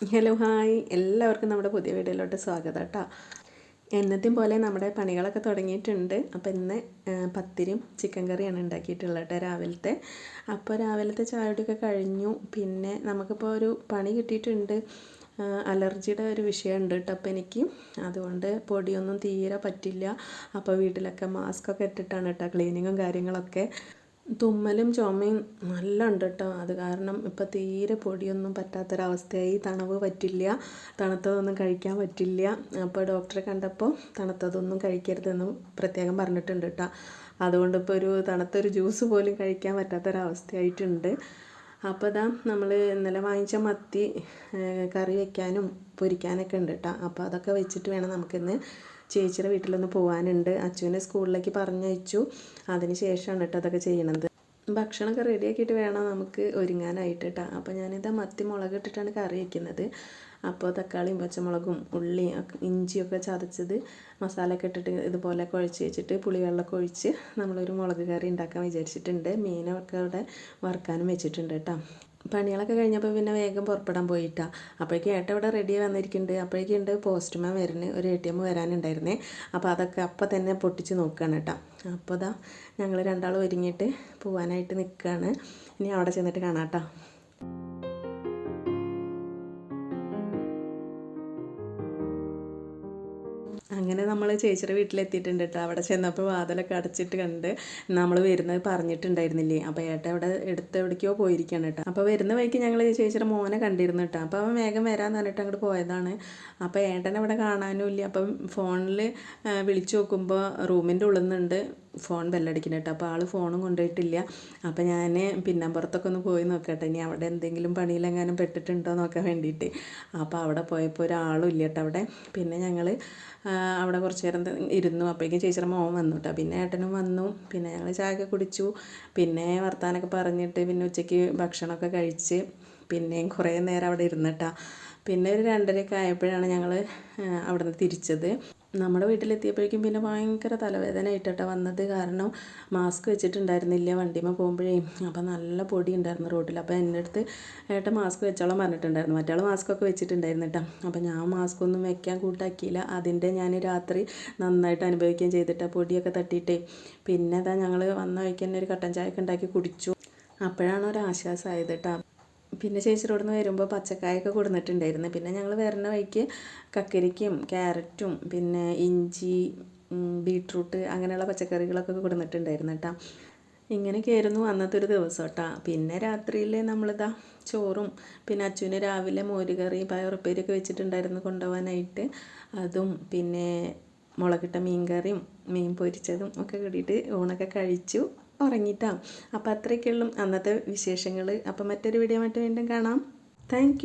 Hello hi. എല്ലാവർക്കും നമ്മുടെ പുതിയ വീഡിയോയിലോട്ട് സ്വാഗതം കേട്ടോ എന്നത്തെയും പോലെ നമ്മുടെ പണികളൊക്കെ തുടങ്ങിയിട്ടുണ്ട്. അപ്പോൾ ഇന്ന് പത്തിരിയും ചിക്കൻ കറിയാണ് ഉണ്ടാക്കിയിട്ടുള്ളത് കേട്ടോ രാവിലത്തെ. അപ്പോൾ രാവിലത്തെ ചായയുടെയൊക്കെ കഴിഞ്ഞു. പിന്നെ നമുക്കിപ്പോൾ ഒരു പണി കിട്ടിയിട്ടുണ്ട്. അലർജിയുടെ ഒരു വിഷയമുണ്ട് കേട്ടോ അപ്പോൾ എനിക്ക്. അതുകൊണ്ട് പൊടിയൊന്നും തീരെ പറ്റില്ല. അപ്പോൾ വീട്ടിലൊക്കെ മാസ്കൊക്കെ ഇട്ടിട്ടാണ് കേട്ടോ ക്ലീനിങ്ങും കാര്യങ്ങളൊക്കെ തുമ്മലും ചുമയും നല്ല ഉണ്ട് കേട്ടോ. അത് കാരണം ഇപ്പം തീരെ പൊടിയൊന്നും പറ്റാത്തൊരവസ്ഥയായി. തണവ് പറ്റില്ല. തണുത്തതൊന്നും കഴിക്കാൻ പറ്റില്ല. അപ്പോൾ ഡോക്ടറെ കണ്ടപ്പോൾ തണുത്തതൊന്നും കഴിക്കരുതെന്ന് പ്രത്യേകം പറഞ്ഞിട്ടുണ്ട് കേട്ടോ. അതുകൊണ്ട് ഇപ്പോൾ ഒരു തണുത്തൊരു ജ്യൂസ് പോലും കഴിക്കാൻ പറ്റാത്തൊരവസ്ഥയായിട്ടുണ്ട്. അപ്പോൾ ഇതാ നമ്മൾ ഇന്നലെ വാങ്ങിച്ച മത്തി കറി വെക്കാനും പൊരിക്കാനൊക്കെ ഉണ്ട് കേട്ടോ അപ്പോൾ അതൊക്കെ വെച്ചിട്ട് വേണം നമുക്കിന്ന് ചേച്ചിയുടെ വീട്ടിലൊന്ന് പോകാനുണ്ട് അച്ചുവിനെ സ്കൂളിലേക്ക് പറഞ്ഞയച്ചു. അതിന് ശേഷമാണ് കേട്ടോ അതൊക്കെ ചെയ്യണത്. ഭക്ഷണമൊക്കെ റെഡിയാക്കിയിട്ട് വേണം നമുക്ക് ഒരുങ്ങാനായിട്ട് കേട്ടോ അപ്പോൾ ഞാനിതാ മത്തി മുളക് ഇട്ടിട്ടാണ് കറി വയ്ക്കുന്നത് അപ്പോൾ തക്കാളിയും പച്ചമുളകും ഉള്ളിയും ഇഞ്ചിയൊക്കെ ചതച്ചത് മസാലയൊക്കെ ഇട്ടിട്ട് ഇതുപോലെ കുഴച്ച് വെച്ചിട്ട് പുളിവെള്ളമൊക്കെ ഒഴിച്ച് നമ്മളൊരു മുളക് കറി ഉണ്ടാക്കാൻ വിചാരിച്ചിട്ടുണ്ട്. മീനൊക്കെ അവിടെ വറുക്കാനും വെച്ചിട്ടുണ്ട് കേട്ടോ പണികളൊക്കെ കഴിഞ്ഞപ്പോൾ പിന്നെ വേഗം പുറപ്പെടാൻ പോയിട്ടാണ് അപ്പോഴേക്കും ഏട്ട ഇവിടെ റെഡി വന്നിരിക്കുന്നുണ്ട്. അപ്പോഴേക്കും ഉണ്ട് പോസ്റ്റ്മാൻ വരുന്നത് ഒരു എ ടി എം വരാനുണ്ടായിരുന്നേ. അപ്പോൾ അതൊക്കെ അപ്പം തന്നെ പൊട്ടിച്ച് നോക്കുകയാണ് കേട്ടോ. അപ്പോൾ ഇതാ ഞങ്ങൾ രണ്ടാളും ഒരുങ്ങിയിട്ട് പോകാനായിട്ട് നിൽക്കുകയാണ് ഇനി അവിടെ ചെന്നിട്ട് കാണാം കേട്ടോ. അങ്ങനെ നമ്മൾ ചേച്ചിയുടെ വീട്ടിലെത്തിയിട്ടുണ്ട് കേട്ടോ അവിടെ ചെന്നപ്പോൾ വാതിലൊക്കെ അടച്ചിട്ട് കണ്ട് നമ്മൾ വരുന്നത് പറഞ്ഞിട്ടുണ്ടായിരുന്നില്ലേ? അപ്പോൾ ഏട്ട അവിടെ എടുത്ത് എവിടേക്കോ പോയിരിക്കുകയാണ് കേട്ടോ അപ്പോൾ വരുന്ന വഴിക്ക് ഞങ്ങൾ ചേച്ചിയുടെ മോനെ കണ്ടിരുന്നു കേട്ടോ അപ്പോൾ അവൻ വേഗം വരാമെന്ന് പറഞ്ഞിട്ട് അങ്ങോട്ട് പോയതാണ്. അപ്പോൾ ഏട്ടനെ ഇവിടെ കാണാനും ഇല്ല. അപ്പം ഫോണിൽ വിളിച്ചു നോക്കുമ്പോൾ റൂമിന്റെ ഉള്ളിൽ നിന്നുണ്ട്. ഫോൺ ബെല്ലടിക്കണം കേട്ടോ. അപ്പോൾ ആൾ ഫോണും കൊണ്ടുപോയിട്ടില്ല. അപ്പോൾ ഞാൻ പിന്നമ്പുറത്തൊക്കെ ഒന്ന് പോയി നോക്കട്ടെ. ഇനി അവിടെ എന്തെങ്കിലും പണിയിലെങ്ങാനും പെട്ടിട്ടുണ്ടോ നോക്കാൻ വേണ്ടിയിട്ട്. അപ്പോൾ അവിടെ പോയപ്പോൾ ഒരാളും ഇല്ല കേട്ടോ അവിടെ. പിന്നെ ഞങ്ങൾ അവിടെ കുറച്ച് നേരം ഇരുന്നു. അപ്പോഴേക്കും ചേച്ചിയുടെ മോൻ വന്നു കേട്ടോ. പിന്നെ ഏട്ടനും വന്നു. പിന്നെ ഞങ്ങൾ ചായയൊക്കെ കുടിച്ചു. പിന്നെ വർത്താനൊക്കെ പറഞ്ഞിട്ട് പിന്നെ ഉച്ചയ്ക്ക് ഭക്ഷണമൊക്കെ കഴിച്ച് പിന്നെയും കുറേ നേരം അവിടെ ഇരുന്നിട്ടാ പിന്നെ ഒരു രണ്ടരയൊക്കെ ആയപ്പോഴാണ് ഞങ്ങൾ അവിടെ നിന്ന് തിരിച്ചത്. നമ്മുടെ വീട്ടിലെത്തിയപ്പോഴേക്കും പിന്നെ ഭയങ്കര തലവേദന ആയിട്ടാ വന്നത്. കാരണം മാസ്ക് വെച്ചിട്ടുണ്ടായിരുന്നില്ല വണ്ടിമേ പോകുമ്പോഴേ. അപ്പോൾ നല്ല പൊടി ഉണ്ടായിരുന്നു റോഡിൽ അപ്പോൾ എന്റെ അടുത്ത് ഏട്ടൻ മാസ്ക് വെച്ചോളാൻ പറഞ്ഞിട്ടുണ്ടായിരുന്നു. മറ്റാൾ മാസ്ക് ഒക്കെ വെച്ചിട്ടുണ്ടായിരുന്നു കേട്ടോ. അപ്പോൾ ഞാൻ മാസ്ക് ഒന്നും വെക്കാൻ കൂട്ടാക്കിയില്ല. അതിന്റെ ഞാൻ രാത്രി നന്നായിട്ട് അനുഭവിക്കുകയും ചെയ്തിട്ട് പൊടിയൊക്കെ തട്ടിയിട്ടേ. പിന്നെ അതാ ഞങ്ങൾ വന്ന വഴിക്ക് തന്നെ ഒരു കട്ടൻ ചായ ഒക്കെ ഉണ്ടാക്കി കുടിച്ചു. അപ്പോഴാണ് ഒരു ആശ്വാസമായത് കേട്ടോ. പിന്നെ ചേച്ചിയുടെ നിന്ന് വരുമ്പോൾ പച്ചക്കായൊക്കെ കൊടുത്തിട്ടുണ്ടായിരുന്നു പിന്നെ ഞങ്ങൾ വരുന്ന വഴിക്ക് കക്കരിക്കും ക്യാരറ്റും പിന്നെ ഇഞ്ചി ബീട്രൂട്ട് അങ്ങനെയുള്ള പച്ചക്കറികളൊക്കെ കൊടുത്തിട്ടുണ്ടായിരുന്നു കേട്ടോ ഇങ്ങനെയൊക്കെയായിരുന്നു അന്നത്തെ ഒരു ദിവസം കേട്ടോ പിന്നെ രാത്രിയിൽ നമ്മളിതാ ചോറും പിന്നെ അച്ഛന് രാവിലെ മോരുകറി പയറുപ്പേരിയൊക്കെ വെച്ചിട്ടുണ്ടായിരുന്നു കൊണ്ടുപോകാനായിട്ട് അതും പിന്നെ മുളകിട്ട മീൻ കറിയും മീൻ പൊരിച്ചതും ഒക്കെ കൂടിയിട്ട് ഊണൊക്കെ കഴിച്ചു. ഉറങ്ങിയിട്ടാ അപ്പോൾ അത്രയൊക്കെയുള്ളൂ അന്നത്തെ വിശേഷങ്ങൾ അപ്പോൾ മറ്റൊരു വീഡിയോ മറ്റു വീണ്ടും കാണാം. താങ്ക്